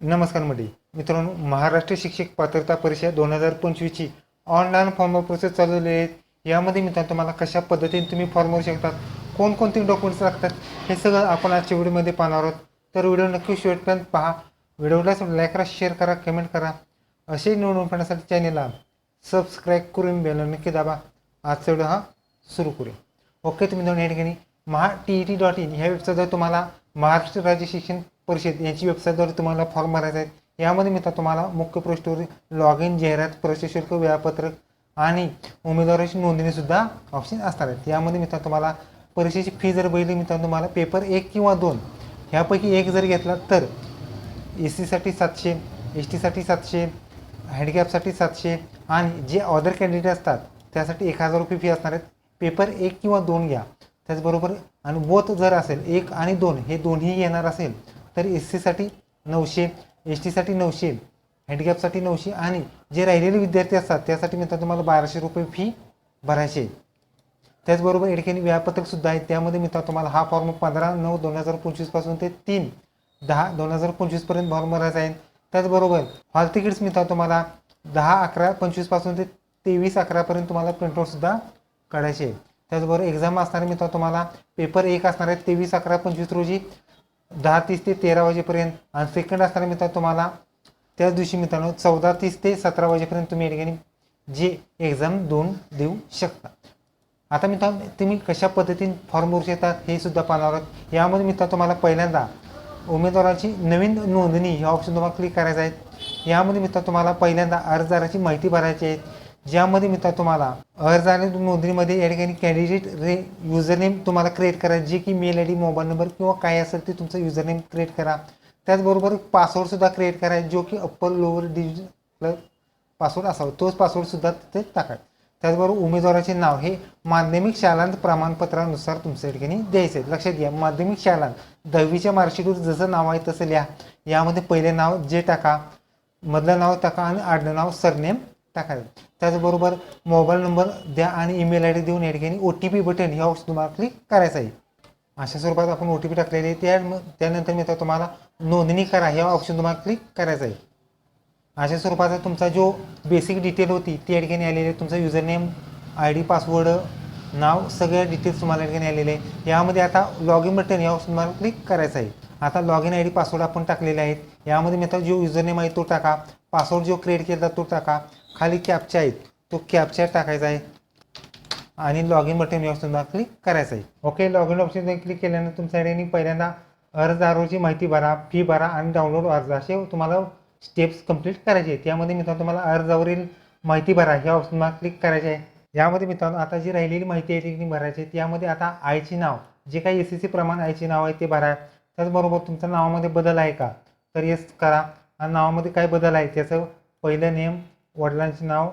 नमस्कार मंडळी. मित्रांनो महाराष्ट्र शिक्षक पात्रता परीक्षा दोन हजार पंचवीसची ऑनलाईन फॉर्म प्रोसेस चालवली आहेत यामध्ये मित्रांनो तुम्हाला कशा पद्धतीने तुम्ही फॉर्म भरू शकतात कोणकोणते डॉक्युमेंट्स लागतात हे सगळं आपण आजच्या व्हिडिओमध्ये पाहणार आहोत. तर व्हिडिओ नक्की शेवटपर्यंत पहा. व्हिडिओला लाईक करा शेअर करा कमेंट करा. असे निवडून पाहण्यासाठी चॅनेलला सबस्क्राईब करून बेल नक्की दाबा. आजचा व्हिडिओ हा सुरू करूया. ओके तुम्ही दोन या ठिकाणी Maha T E T dot in ह्या वेबसाईटवर तुम्हाला महाराष्ट्र राज्य शिक्षण परिषद याची वेबसाईटद्वारे तुम्हाला फॉर्म भरायचा आहे. यामध्ये मित्र तुम्हाला मुख्य पृष्ठवर लॉग इन जाहिरात प्रवेश शुल्क वेळापत्रक आणि उमेदवाराची नोंदणीसुद्धा ऑप्शन असणार आहेत. यामध्ये मित्र तुम्हाला परीक्षेची फी जर बघितली मित्रांनो तुम्हाला पेपर एक किंवा दोन ह्यापैकी एक जर घेतला तर एस सीसाठी सातशे एस टीसाठी सातशे हँडिकॅपसाठी सातशे आणि जे अदर कॅन्डिडेट असतात त्यासाठी एक हजार रुपये फी असणार आहेत. पेपर एक किंवा दोन घ्या. त्याचबरोबर आणि बोथ जर असेल एक आणि दोन हे दोन्ही येणार असेल तर एस सीसाठी नऊशे एस टीसाठी नऊशे हँडिकॅपसाठी नऊशे आणि जे राहिलेले विद्यार्थी असतात त्यासाठी मित्रांनो तुम्हाला बाराशे रुपये फी भरायची त्याचबरोबर या ठिकाणी वेळापत्रकसुद्धा आहे. त्यामध्ये मित्र तुम्हाला हा फॉर्म पंधरा नऊ दोन हजार पंचवीसपासून ते तीन दहा दोन हजार पंचवीसपर्यंत फॉर्म भरायचा आहे. त्याचबरोबर हॉल तिकीट्स मिळतात तुम्हाला दहा अकरा पंचवीसपासून ते तेवीस अकरापर्यंत तुम्हाला प्रिंटआउटसुद्धा काढायचे त्याचबरोबर एक्झाम असणारे मित्र तुम्हाला. पेपर एक असणार आहे तेवीस अकरा पंचवीस रोजी. दहा तीस ते तेरा वाजेपर्यंत. आणि सेकंड असताना मित्र तुम्हाला त्याच दिवशी मित्रांनो चौदा तीस ते सतरा वाजेपर्यंत तुम्ही या ठिकाणी जे एक्झाम दोन देऊ शकता. आता मित्रांनो तुम्ही कशा पद्धतीने फॉर्म भरू शकतात हे सुद्धा पाहणार आहोत. यामध्ये मित्रांनो तुम्हाला पहिल्यांदा उमेदवाराची नवीन नोंदणी हे ऑप्शन तुम्हाला क्लिक करायचं आहे. यामध्ये मित्रांनो तुम्हाला पहिल्यांदा अर्जदाराची माहिती भरायची आहे. ज्यामध्ये मित्र तुम्हाला अर्ज आणि नोंदणीमध्ये या ठिकाणी कॅन्डिडेट रे युजरनेम तुम्हाला क्रिएट करा. जे की mail I D mobile number किंवा काय असेल ते तुमचं युजरनेम क्रिएट करा. त्याचबरोबर पासवर्डसुद्धा क्रिएट करा जो की अप्पर लोअर डिजिटल पासवर्ड असावा तोच पासवर्डसुद्धा तिथे टाका. त्याचबरोबर उमेदवाराचे नाव हे माध्यमिक शालांत प्रमाणपत्रानुसार तुमच्या ठिकाणी द्यायचं आहे लक्षात घ्या माध्यमिक शालांत दहावीच्या मार्कशीटवर जसं नाव आहे तसं लिहा. यामध्ये पहिले नाव जे टाका मधलं नाव टाका आणि आडलं नाव सरनेम टाकायचं त्याचबरोबर मोबाईल नंबर द्या आणि ईमेल आय डी देऊन या ठिकाणी ओ टी पी बटन हे ऑप्शन तुम्हाला क्लिक करायचं आहे. अशा स्वरूपात आपण ओ टी पी टाकलेली आहे. त्या त्यानंतर मित्र तुम्हाला नोंदणी करा. ह्या ऑप्शन तुम्हाला क्लिक करायचं आहे. अशा स्वरूपाचा तुमचा जो बेसिक डिटेल होती ती या ठिकाणी आलेली आहे. तुमचा user name I D password नाव सगळ्या डिटेल्स तुम्हाला या ठिकाणी आलेले आहे. यामध्ये आता लॉग इन बटन या ऑप्शन तुम्हाला क्लिक करायचं आहे. आता log in I D password आपण टाकलेले आहेत. यामध्ये मित्र जो युजर नेम आहे तो टाका. पासवर्ड जो क्रिएट केला तो टाका. खाली कॅपच्या आहेत. तो कॅपच्या टाकायचा आहे. आणि लॉग इन बटन सुद्धा क्लिक करायचं आहे. Okay log in option click केल्यानंतर तुमच्या पहिल्यांदा अर्जदारोची माहिती भरा फी भरा आणि डाउनलोड अर्ज असे तुम्हाला स्टेप्स कंप्लीट करायचे आहेत. मित्रांनो तुम्हाला अर्जावरील माहिती भरा. ह्या ऑप्शनला क्लिक करायचे आहे. यामध्ये मित्रांनो आता जी राहिलेली माहिती आहे ती भरायची आहे. त्यामध्ये आता आईचे नाव जे काही एस सी सी प्रमाण आईचे नाव आहे ते भरा. त्याचबरोबर तुमच्या नावामध्ये बदल आहे का? तर येस करा. आणि नावामध्ये काय बदल आहे? त्याचं पहिलं नेम वडिलांचे नाव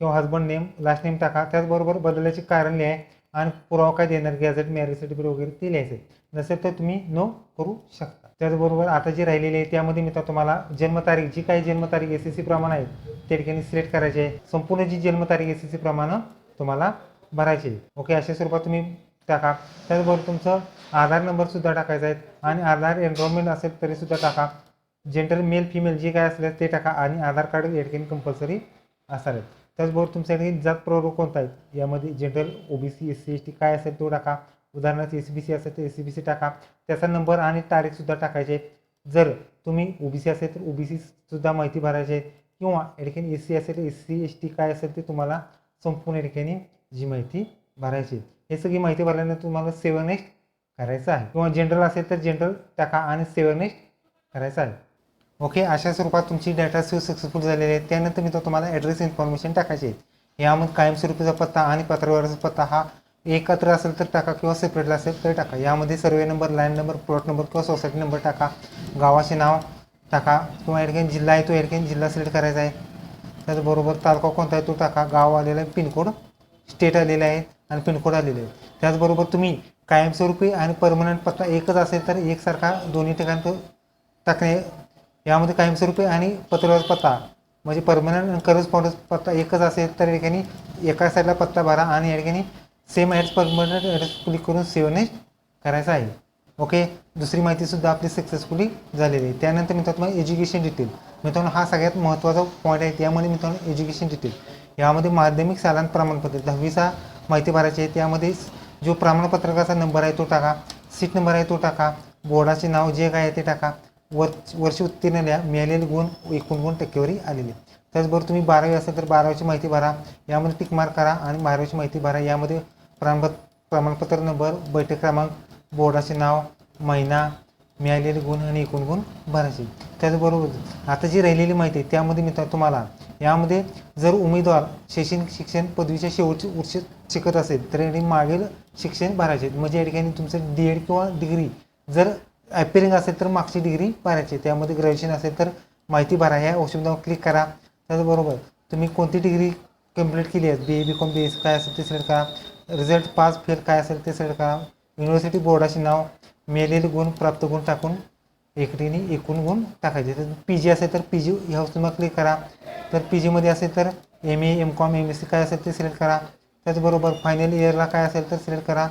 किंवा हजबंड नेम लास्ट नेम टाका. त्याचबरोबर बदलाचे कारण लिहा आणि पुरावा काय देणार? गॅझेट मॅरेज सर्टिफिकेट वगैरे ते लिहायचं. नसेल तर तुम्ही नो करू शकता. त्याचबरोबर आता जे राहिलेले आहे त्यामध्ये मित्र तुम्हाला जन्मतारीख जी काही जन्मतारीख एस एस सी प्रमाण आहे त्या ठिकाणी सिलेक्ट करायची आहे. संपूर्ण जी जन्मतारीख एस एस सी प्रमाण तुम्हाला भरायची आहे. ओके अशा स्वरूपात तुम्ही टाका. त्याचबरोबर तुमचं आधार नंबरसुद्धा टाकायचा आहे. आणि आधार एनरोलमेंट असेल तरीसुद्धा टाका. जेंडर मेल फिमेल जे काय असेल ते टाका आणि आधार कार्ड एडकेन कंपल्सरी असणार आहे त्याचबरोबर तुमच्याकडे जात प्रवर्ग कोणता आहे? यामध्ये general OBC S C S T काय असेल तो टाका. उदाहरणार्थ एस बी सी असेल तर एस सी बी सी टाका. त्याचा नंबर आणि तारीखसुद्धा टाकायचे. जर तुम्ही ओबीसी असेल तर ओ बी सीसुद्धा माहिती भरायची. आहे किंवा एडकेन एस सी असेल तर एस सी एस टी काय असेल ते तुम्हाला संपूर्ण एडकेने जी माहिती भरायची हे सगळी माहिती भरल्यानंतर तुम्हाला सेव्ह करायचं आहे. किंवा जनरल असेल तर जनरल टाका आणि सेव्ह करायचं आहे. ओके अशा स्वरूपात तुमची डेटा सेव सक्सेसफुल झालेली आहे त्यानंतर मी तो तुम्हाला ॲड्रेस इन्फॉर्मेशन टाकायची आहे. यामध्ये कायमस्वरूपीचा पत्ता आणि पत्रावरचा पत्ता हा एकत्र असेल तर टाका किंवा सेपरेटला असेल तर टाका. यामध्ये survey number land number plot number किंवा सोसायटी नंबर टाका गावाचे नाव टाका किंवा या जिल्हा आहे तो या जिल्हा सिलेक्ट करायचा आहे. त्याचबरोबर तालुका कोणता आहे तो टाका. गाव आलेला आहे पिनकोड स्टेट आलेला आहे आणि पिनकोड आलेले आहे त्याचबरोबर तुम्ही कायमस्वरूपी आणि परमनंट पत्ता एकच असेल तर एकसारखा दोन्ही ठिकाणी टाकणे यामध्ये कायमस्वरूपी आणि पत्रव्यवहार पत्ता. म्हणजे परमनंट आणि करस्पॉन्डन्स पत्ता एकच असेल तर या ठिकाणी एका साईडला पत्ता भरा आणि या ठिकाणी same address permanent address click करून सेव्ह करायचा आहे. ओके दुसरी माहितीसुद्धा आपली सक्सेसफुली झालेली आहे. त्यानंतर मित्रांनो तुम्हाला एज्युकेशन डिटेल मित्रांनो हा सगळ्यात महत्त्वाचा पॉईंट आहे. त्यामध्ये मित्रांनो एज्युकेशन डिटेल यामध्ये माध्यमिक शालांत प्रमाणपत्र. दहावीचा माहिती भरायची आहे. त्यामध्ये जो प्रमाणपत्रकाचा नंबर आहे तो टाका. सीट नंबर आहे तो टाका. बोर्डाचे नाव जे काय आहे ते टाका. वर वर्ष उत्तीर्ण मिळालेले गुण एकूण गुण टक्केवारी आलेली. त्याचबरोबर तुम्ही बारावी असेल तर बारावीची माहिती भरा. यामध्ये टिक मार्क करा आणि बारावीची माहिती भरा. यामध्ये प्रमाणप प्रमाणपत्र नंबर बैठक क्रमांक बोर्डाचे नाव महिना मिळालेले गुण आणि एकूण गुण भरायचे. त्याचबरोबर आता जी राहिलेली माहिती आहे त्यामध्ये मित्र तुम्हाला यामध्ये जर उमेदवार शैक्षणिक शिक्षण पदवीच्या शेवटचे वर्ष शिकत असेल तर मागील शिक्षण भरायचे म्हणजे या ठिकाणी तुमचं डी एड किंवा डिग्री जर ॲपिरिंग असेल तर मागची डिग्री भरायची त्यामध्ये ग्रॅज्युएशन असेल तर माहिती भरा. ह्या ऑप्शनवर क्लिक करा. त्याचबरोबर तुम्ही कोणती डिग्री कंप्लीट केली आहे? बी A B com B S काय असेल ते सिलेक्ट करा. रिझल्ट पास फेल काय असेल ते सिलेक्ट करा. युनिव्हर्सिटी बोर्डाचे नाव मिळालेले गुण प्राप्त गुण टाकून एकटीने एकूण गुण टाकायचे. तर पी जी असेल तर पी जी ह्या वस्तूंना क्लिक करा. तर पी जीमध्ये असेल तर M A M com M S C काय असेल ते सिलेक्ट करा. त्याचबरोबर फायनल इयरला काय असेल तर सिलेक्ट करा.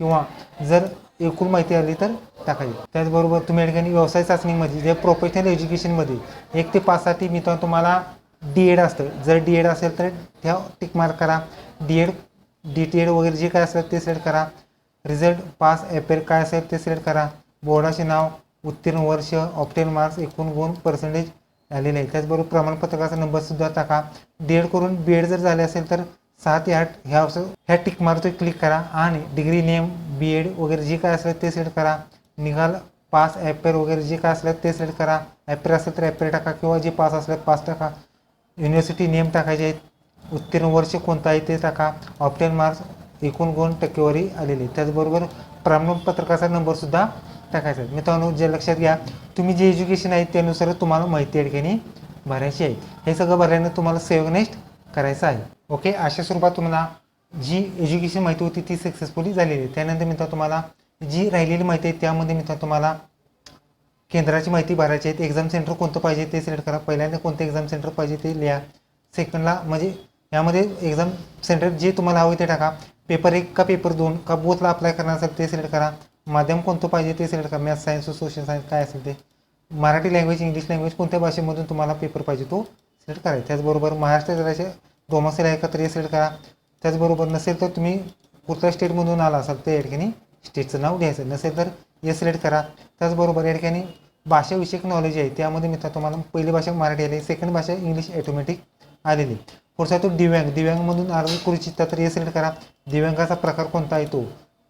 किंवा जर एकूण माहिती आली तर टाकायची त्याचबरोबर तुम्ही या ठिकाणी व्यवसाय चाचणीमध्ये जे प्रोफेशनल एज्युकेशनमध्ये एक ते पाचसाठी मी तर तुम्हाला डी एड असतं. जर डी एड असेल तर त्या टिक मार्क करा. D Ed D T Ed वगैरे जे काय असेल ते सिलेक्ट करा. रिझल्ट पास एपेर काय असेल ते सिलेक्ट करा. बोर्डाचे नाव उत्तीर्ण वर्ष ऑप्टेन मार्क्स एकूण गुण पर्सेंटेज आलेले आहे त्याचबरोबर प्रमाणपत्रकाचा नंबरसुद्धा टाका. डी एड करून बी एड जर झाले असेल तर सहा ते आठ ह्या ऑप्शन ह्या टिक मारतो क्लिक करा. आणि डिग्री नेम बी एड वगैरे जे काय असेल ते सिलेक्ट करा. निघाल पास ॲपेर वगैरे जे काय असलं ते सिलेक्ट करा. ॲपेर असेल तर ॲपेर टाका किंवा जे पास असलं पास टाका. युनिव्हर्सिटी नेम टाकायचे आहेत. उत्तीर्ण वर्ष कोणतं आहे ते टाका. ऑप्टेन मार्क्स एकूण गुण टक्केवारी आलेली. त्याचबरोबर प्रमाणपत्रकाचा नंबरसुद्धा टाकायचा आहे. मित्रांनो जे लक्षात घ्या तुम्ही जे एज्युकेशन आहे त्यानुसार तुम्हाला माहिती या ठिकाणी भरायची आहे. हे सगळं भरल्यानं तुम्हाला सेव्ह नेक्स्ट करायचं आहे. ओके अशा स्वरूपात तुम्हाला जी एज्युकेशन माहिती होती ती सक्सेसफुली झालेली आहे. त्यानंतर मित्र तुम्हाला जी राहिलेली माहिती आहे त्यामध्ये मित्र तुम्हाला केंद्राची माहिती भरायची आहे. एक्झाम सेंटर कोणतं पाहिजे ते सिलेक्ट करा. पहिल्यांदा कोणतं एक्झाम सेंटर पाहिजे ते लिहा. सेकंडला म्हणजे यामध्ये एक्झाम सेंटर जे तुम्हाला हवं ते टाका. पेपर एक का पेपर दोन का बोथला अप्लाय करणार असेल ते सिलेक्ट करा. माध्यम कोणतं पाहिजे ते सिलेक्ट करा. मॅथ्स सायन्स सोशल सायन्स काय असेल ते. मराठी लँग्वेज इंग्लिश लँग्वेज कोणत्या भाषेमधून तुम्हाला पेपर पाहिजे तो सिलेक्ट करायचा त्याचबरोबर महाराष्ट्र राज्याचे डोमासेल आहे का तरी सिलेक्ट करा. त्याचबरोबर नसेल तर तुम्ही कुठल्या स्टेटमधून आला असाल त्या या ठिकाणी स्टेटचं नाव घ्यायचं. नसेल तर हे सिलेक्ट करा. त्याचबरोबर या ठिकाणी भाषाविषयक नॉलेज आहे. त्यामध्ये मित्र तुम्हाला पहिली भाषा मराठी आली. सेकंड भाषा इंग्लिश ऑटोमॅटिक आलेली. पुढचा तो दिव्यांग. दिव्यांगमधून अर्ज करू इच्छिता तर हे सिलेक्ट करा. दिव्यांगाचा प्रकार कोणता आहे तो?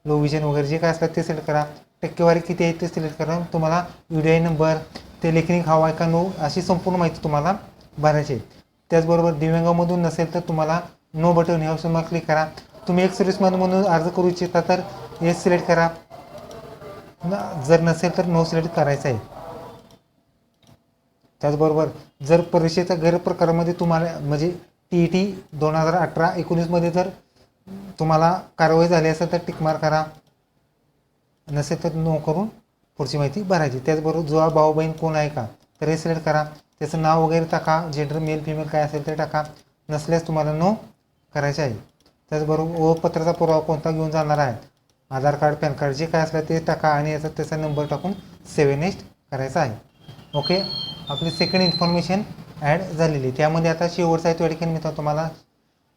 लो विजन वगैरे जे काय असतात ते सिलेक्ट करा. टक्केवारी किती आहे ते सिलेक्ट करा. तुम्हाला यू डी आय नंबर ते लेखनिक हवा आहे का नो अशी संपूर्ण माहिती तुम्हाला भरायचे. त्याचबरोबर दिव्यांगामधून नसेल तर तुम्हाला नो बटन ह्या ऑप्शनवर क्लिक करा. तुम्ही एक सर्व्हिसमॅन म्हणून अर्ज करू इच्छिता तर हे सिलेक्ट करा. जर नसेल तर नो सिलेक्ट करायचं आहे. त्याचबरोबर जर परीक्षेच्या गैरप्रकारामध्ये तुम्हाला म्हणजे टी ई टी दोन हजार अठरा एकोणीसमध्ये जर तुम्हाला कारवाई झाली असेल तर टिकमार करा. नसेल तर नो करून पुढची माहिती भरायची. त्याचबरोबर जुवा भाऊ बहीण कोण आहे का? तर हे सिलेक्ट करा. त्याचं नाव वगैरे टाका. जेंडर मेल फिमेल काय असेल ते टाका. नसल्यास तुम्हाला नो करायचे आहे. त्याचबरोबर ओळखपत्राचा पुरावा कोणता घेऊन जाणार आहे? आधार कार्ड पॅन कार्ड जे काय असलं ते टाका आणि याचा त्याचा नंबर टाकून सेव्ह करायचा आहे. ओके आपली सेकंड इन्फॉर्मेशन ॲड झालेली. आहे त्यामध्ये आता शेवटचा आहे त्या ठिकाणी मित्रांनो तुम्हाला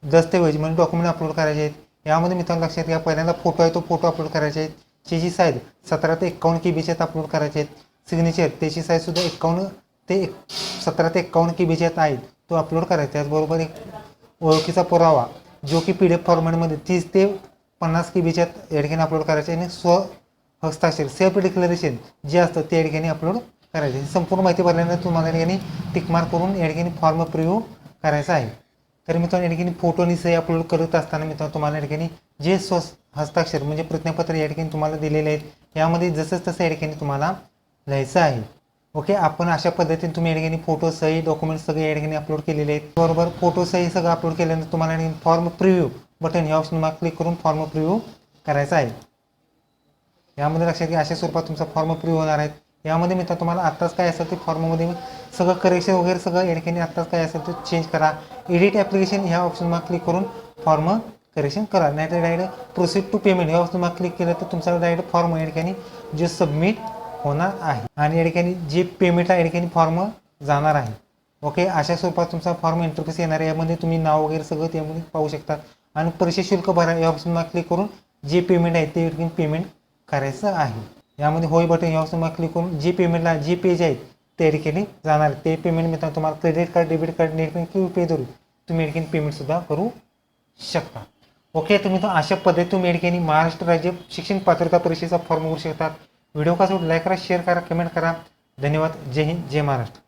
दस्तऐवज म्हणजे डॉक्युमेंट अपलोड करायचे आहेत. यामध्ये मित्रांनो लक्षात घ्या पहिल्यांदा फोटो आहे तो फोटो अपलोड करायचे आहेत. त्याची साईज सतरा ते एक्कावन्न के बीच्यात अपलोड करायचे आहेत. सिग्नेचर त्याची साईजसुद्धा एक्कावन्न ते एक सतरा ते एक्कावन्न के बीच्यात आहे तो अपलोड करायचा. त्याचबरोबर एक ओळखीचा पुरावा जो की पी डी एफ फॉर्मॅटमध्ये तीस ते पन्नास के बीच्यात या अपलोड करायचे आणि स्व हस्ताक्षर सेल्फ डिक्लेरेशन जे असतं ते या ठिकाणी अपलोड करायचे संपूर्ण माहिती भरल्यानंतर तुम्हाला या ठिकाणी करून या फॉर्म प्रिव्ह्यू करायचा आहे. तर मित्रांनो या ठिकाणी फोटो आणि सही अपलोड करत असताना मित्रांनो तुम्हाला या ठिकाणी जे स्व हस्ताक्षर म्हणजे प्रतिज्ञापत्र या ठिकाणी तुम्हाला दिलेले आहेत यामध्ये जसं तसं या ठिकाणी तुम्हाला लिहायचं आहे. ओके आपण अशा पद्धतीने तुम्ही या ठिकाणी फोटो सही डॉक्युमेंट सगळे या ठिकाणी अपलोड केलेले आहेत. बरोबर फोटो सही सगळं अपलोड केल्यानंतर तुम्हाला या ठिकाणी फॉर्म प्रिव्ह्यू बटन या ऑप्शनवर क्लिक करून फॉर्म प्रिव्ह्यू करायचा आहे. यामध्ये लक्षात घ्या अशा स्वरूपात तुमचा फॉर्म प्रिव्ह्यू होणार आहे. यामध्ये मित्र तुम्हाला आत्ताच काय असेल ते फॉर्ममध्ये सगळं करेक्शन वगैरे सगळं या ठिकाणी आत्ताच काय असेल ते चेंज करा. एडिट ॲप्लिकेशन ह्या ऑप्शनवर क्लिक करून फॉर्म करेक्शन करा. नाही तर डायरेक्ट प्रोसीड टू पेमेंट या ऑप्शनवर क्लिक केलं तर तुमचा डायरेक्ट फॉर्म या ठिकाणी जे सबमिट होणार आहे. आणि या ठिकाणी जे पेमेंटला या ठिकाणी फॉर्म जाणार आहे. ओके अशा स्वरूपात तुमचा फॉर्म इंटरफेस येणार आहे. यामध्ये तुम्ही नाव वगैरे सगळं त्यामध्ये पाहू शकता. आणि परीक्षा शुल्क भरा या ऑप्शनला क्लिक करून जे पेमेंट आहे ते या ठिकाणी पेमेंट करायचं आहे. यामध्ये होय बटन या ऑप्शनला क्लिक करून जे पेमेंटला जे पेज आहेत त्या ठिकाणी जाणार ते पेमेंट मिळताना तुम्हाला credit card debit card net किंवा पे धरून तुम्ही या ठिकाणी पेमेंटसुद्धा करू शकता. ओके तुम्ही तो अशा पद्धतीत तुम्ही या ठिकाणी महाराष्ट्र राज्य शिक्षण पात्रता परीक्षेचा फॉर्म भरू शकतात. व्हिडिओ कसा लाईक करा शेअर करा कमेंट करा. धन्यवाद. जय हिंद जय महाराष्ट्र.